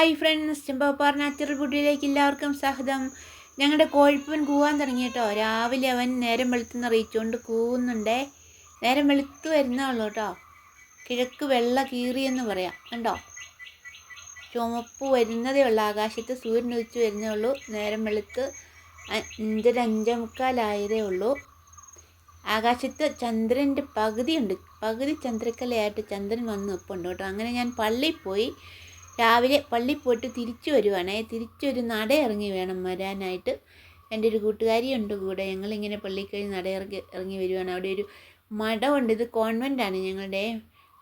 Hi friends ചെമ്പപ്പാർ natural ഫുഡിലേക്ക് എല്ലാവർക്കും സ്വാഗതം. ഞങ്ങളുടെ കോഴിപ്പൻ കൂവാൻ തുടങ്ങി കേട്ടോ രാവിലെ അവൻ നേരം വെളുത്തുനിന്ന് അറിയിച്ചുകൊണ്ട് കൂവുന്നുണ്ടേ. നേരം വെളുത്ത് വരുന്നേ ഉള്ളൂ കേട്ടോ. കിഴക്ക് വെള്ള കീറിയെന്ന് പറയാം കണ്ടോ? ചുമപ്പ് വരുന്നതേ ഉള്ളൂ. ആകാശത്ത് സൂര്യൻ ഉദിച്ച് വരുന്നേ ഉള്ളൂ. നേരം വെളുത്ത് അഞ്ചര അഞ്ചേ മുക്കാലായതേ ഉള്ളൂ. ആകാശത്ത് ചന്ദ്രന്റെ പകുതിയുണ്ട്. പകുതി ചന്ദ്രക്കലയായിട്ട് ചന്ദ്രൻ വന്ന് നിൽപ്പുണ്ട് കേട്ടോ. അങ്ങനെ ഞാൻ പള്ളിയിൽ പോയി. രാവിലെ പള്ളി പോയിട്ട് തിരിച്ചു വരുവാണേ. തിരിച്ചൊരു നട ഇറങ്ങി വേണം വരാനായിട്ട്. എന്റെ ഒരു കൂട്ടുകാരിയുണ്ട് കൂടെ. ഞങ്ങളിങ്ങനെ പള്ളിയിൽ കഴിഞ്ഞ് നട ഇറങ്ങി ഇറങ്ങി വരുവാണ്. അവിടെ ഒരു മഠമുണ്ട്. ഇത് കോൺവെന്റാണ് ഞങ്ങളുടെ.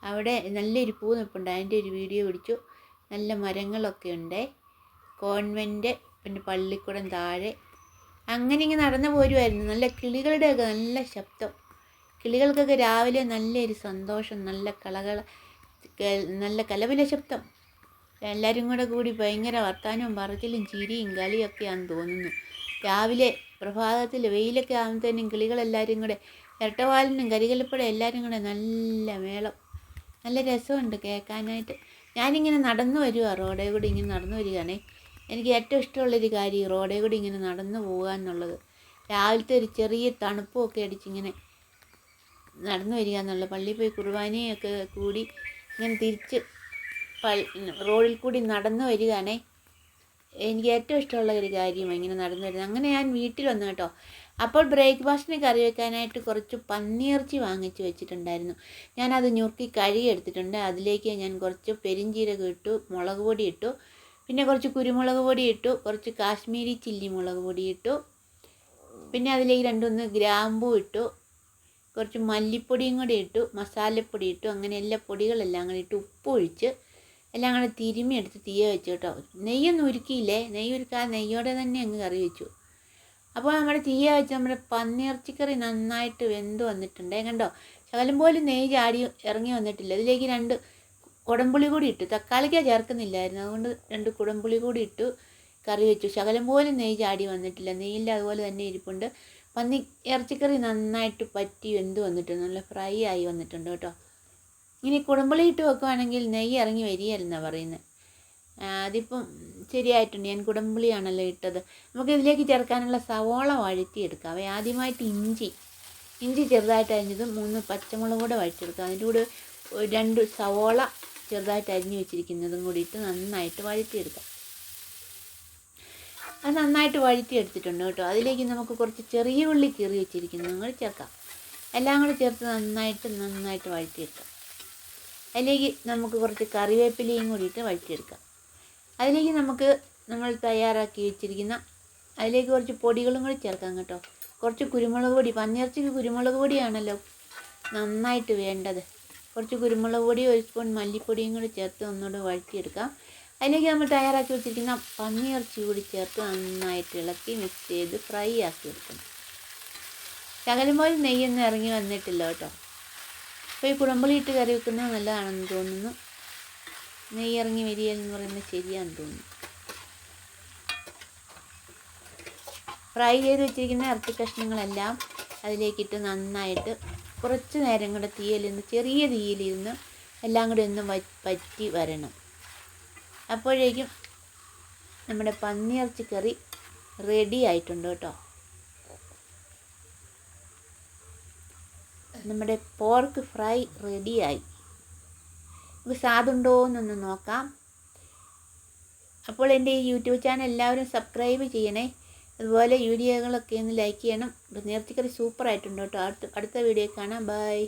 അവിടെ നല്ലൊരു പൂ നിൽപ്പുണ്ട് അതിന്റെ ഒരു വീഡിയോ പിടിച്ചു. നല്ല മരങ്ങളൊക്കെ ഉണ്ട്. കോൺവെന്റ് പിന്നെ പള്ളിക്കൂടം താഴെ. അങ്ങനെ ഇങ്ങനെ നടന്നു പോരുമായിരുന്നു നല്ല കിളികളുടെയൊക്കെ നല്ല ശബ്ദം. കിളികൾക്കൊക്കെ രാവിലെ നല്ലൊരു സന്തോഷം നല്ല കളകള നല്ല കലപില ശബ്ദം. എല്ലാവരും കൂടെ കൂടി ഭയങ്കര വർത്താനവും പറച്ചിലും ചിരിയും കളിയൊക്കെയാണെന്ന് തോന്നുന്നു. രാവിലെ പ്രഭാതത്തിൽ വെയിലൊക്കെ ആകുമ്പോഴത്തേനും കിളികളെല്ലാവരും കൂടെ ഇരട്ടവാലിനും കരികലപ്പുഴ എല്ലാവരും കൂടെ നല്ല മേളം. നല്ല രസമുണ്ട് കേൾക്കാനായിട്ട്. ഞാനിങ്ങനെ നടന്നു വരിക റോഡേ കൂടി ഇങ്ങനെ നടന്നു വരികയാണേ. എനിക്ക് ഏറ്റവും ഇഷ്ടമുള്ളൊരു കാര്യം റോഡേ കൂടി ഇങ്ങനെ നടന്നു പോകുക എന്നുള്ളത് രാവിലത്തെ ഒരു ചെറിയ തണുപ്പുമൊക്കെ അടിച്ചിങ്ങനെ നടന്നു വരിക എന്നുള്ളത് പള്ളിയിൽ പോയി കുർബാനയൊക്കെ കൂടി ഇങ്ങനെ തിരിച്ച് റോഡിൽ കൂടി നടന്നു വരികയാണേ. എനിക്ക് ഏറ്റവും ഇഷ്ടമുള്ള ഒരു കാര്യം ഇങ്ങനെ നടന്നു വരുന്നത്. അങ്ങനെ ഞാൻ വീട്ടിൽ വന്നു കേട്ടോ. അപ്പോൾ ബ്രേക്ക്ഫാസ്റ്റിന് കറി വെക്കാനായിട്ട് കുറച്ച് പന്നിയിറച്ചി വാങ്ങിച്ചു വെച്ചിട്ടുണ്ടായിരുന്നു. ഞാനത് ഞുറുക്കി കഴുകി എടുത്തിട്ടുണ്ട് അതിലേക്ക് ഞാൻ കുറച്ച് പെരിഞ്ചീരകം ഇട്ടു മുളക് പൊടി ഇട്ടു പിന്നെ കുറച്ച് കുരുമുളക് പൊടി ഇട്ടു കുറച്ച് കാശ്മീരി ചില്ലി മുളക് പൊടി ഇട്ടു പിന്നെ അതിലേക്ക് രണ്ടൊന്ന് ഗ്രാമ്പൂ ഇട്ടു കുറച്ച് മല്ലിപ്പൊടിയും കൂടി ഇട്ടു മസാലപ്പൊടി ഇട്ടു അങ്ങനെ എല്ലാ പൊടികളെല്ലാം കൂടി ഇട്ട് ഉപ്പ് ഒഴിച്ച് എല്ലാം കൂടെ തിരുമ്മി എടുത്ത് തീയ വെച്ചു കേട്ടോ. നെയ്യൊന്നും ഉരുക്കിയില്ലേ? നെയ്യ് ഉരുക്കാതെ നെയ്യോടെ തന്നെ അങ്ങ് കറി വെച്ചു. അപ്പോൾ നമ്മുടെ തീയ വെച്ച് നമ്മുടെ പന്നിയിറച്ചിക്കറി നന്നായിട്ട് വെന്ത് വന്നിട്ടുണ്ട്. കണ്ടോ? ശകലം പോലും നെയ്യ് ചാടി ഇറങ്ങി വന്നിട്ടില്ല. ഇതിലേക്ക് രണ്ട് കുടംപുളി കൂടി ഇട്ടു. തക്കാളിക്ക ചേർക്കുന്നില്ലായിരുന്നു. അതുകൊണ്ട് രണ്ട് കുടംപുളി കൂടി ഇട്ടു കറി വെച്ചു. ശകലം പോലും നെയ്യ് ചാടി വന്നിട്ടില്ല. നെയ്യില്ല അതുപോലെ തന്നെ ഇരിപ്പുണ്ട്. പന്നി ഇറച്ചിക്കറി നന്നായിട്ട് പറ്റി വെന്ത് വന്നിട്ടുണ്ട്. നല്ല ഫ്രൈ ആയി വന്നിട്ടുണ്ട് കേട്ടോ. ഇനി കുടുംബളി ഇട്ട് വെക്കുവാണെങ്കിൽ നെയ്യ് ഇറങ്ങി വരികയല്ലെന്നാണ് പറയുന്നത് അതിപ്പം ശരിയായിട്ടുണ്ട്. ഞാൻ കുടുംബളിയാണല്ലോ ഇട്ടത്. നമുക്ക് ഇതിലേക്ക് ചേർക്കാനുള്ള സവോള വഴറ്റിയെടുക്കാം. ആദ്യമായിട്ട് ഇഞ്ചി ഇഞ്ചി ചെറുതായിട്ട് അരിഞ്ഞത് മൂന്ന് പച്ചമുളക് കൂടെ വഴിച്ചെടുക്കുക അതിന്റെ കൂടെ രണ്ട് സവോള ചെറുതായിട്ട് അരിഞ്ഞു വെച്ചിരിക്കുന്നതും കൂടി ഇട്ട് നന്നായിട്ട് വഴറ്റിയെടുക്കാം. അത് നന്നായിട്ട് വഴറ്റിയെടുത്തിട്ടുണ്ട് കേട്ടോ. അതിലേക്ക് നമുക്ക് കുറച്ച് ചെറിയ ഉള്ളി കീറി വെച്ചിരിക്കുന്നതും കൂടി ചേർക്കാം. എല്ലാം കൂടി ചേർത്ത് നന്നായിട്ട് നന്നായിട്ട് വഴറ്റിയെടുക്കാം. അതിലേക്ക് നമുക്ക് കുറച്ച് കറിവേപ്പിലയും കൂടിയിട്ട് വഴറ്റിയെടുക്കാം. അതിലേക്ക് നമുക്ക് നമ്മൾ തയ്യാറാക്കി വെച്ചിരിക്കുന്ന അതിലേക്ക് കുറച്ച് പൊടികളും കൂടി ചേർക്കാം കേട്ടോ. കുറച്ച് കുരുമുളക് പൊടി പന്നിയിറച്ചിക്ക് കുരുമുളക് പൊടിയാണല്ലോ നന്നായിട്ട് വേണ്ടത്. കുറച്ച് കുരുമുളക് പൊടി ഒരു സ്പൂൺ മല്ലിപ്പൊടിയും കൂടി ചേർത്ത് ഒന്നുകൂടെ വഴറ്റിയെടുക്കാം. അതിലേക്ക് നമ്മൾ തയ്യാറാക്കി വെച്ചിരിക്കുന്ന പന്നിയിറച്ചി കൂടി ചേർത്ത് നന്നായിട്ട് ഇളക്കി മിക്സ് ചെയ്ത് ഫ്രൈ ആക്കി എടുക്കണം. ശകലം പോലും നെയ്യൊന്നും ഇറങ്ങി വന്നിട്ടില്ല കേട്ടോ. അപ്പോൾ ഈ ഇട്ട് കറി വെക്കുന്നത് നല്ലതാണെന്ന് തോന്നുന്നു. നെയ്യ് ഇറങ്ങി വരികയെന്ന് പറയുന്നത് ശരിയാണെന്ന് തോന്നുന്നു. ഫ്രൈ ചെയ്ത് വെച്ചിരിക്കുന്ന ഇറച്ചി കഷ്ണങ്ങളെല്ലാം അതിലേക്കിട്ട് നന്നായിട്ട് കുറച്ച് നേരം കൂടെ തീയിലിരുന്ന് ചെറിയ തീയിലിരുന്ന് എല്ലാം കൂടി ഒന്ന് പറ്റി വരണം. അപ്പോഴേക്കും നമ്മുടെ പന്നിയിറച്ചി കറി റെഡി ആയിട്ടുണ്ട് കേട്ടോ. നമ്മുടെ പോർക്ക് ഫ്രൈ റെഡിയായി നമുക്ക് സ്വാദുണ്ടോ എന്നൊന്ന് നോക്കാം. അപ്പോൾ എന്റെ ഈ യൂട്യൂബ് ചാനൽ എല്ലാവരും സബ്സ്ക്രൈബ് ചെയ്യണേ. അതുപോലെ വീഡിയോകളൊക്കെ ഒന്ന് ലൈക്ക് ചെയ്യണം. നേർച്ചക്കറി സൂപ്പറായിട്ടുണ്ട് കേട്ടോ. അടുത്ത അടുത്ത വീഡിയോ കാണാം. ബൈ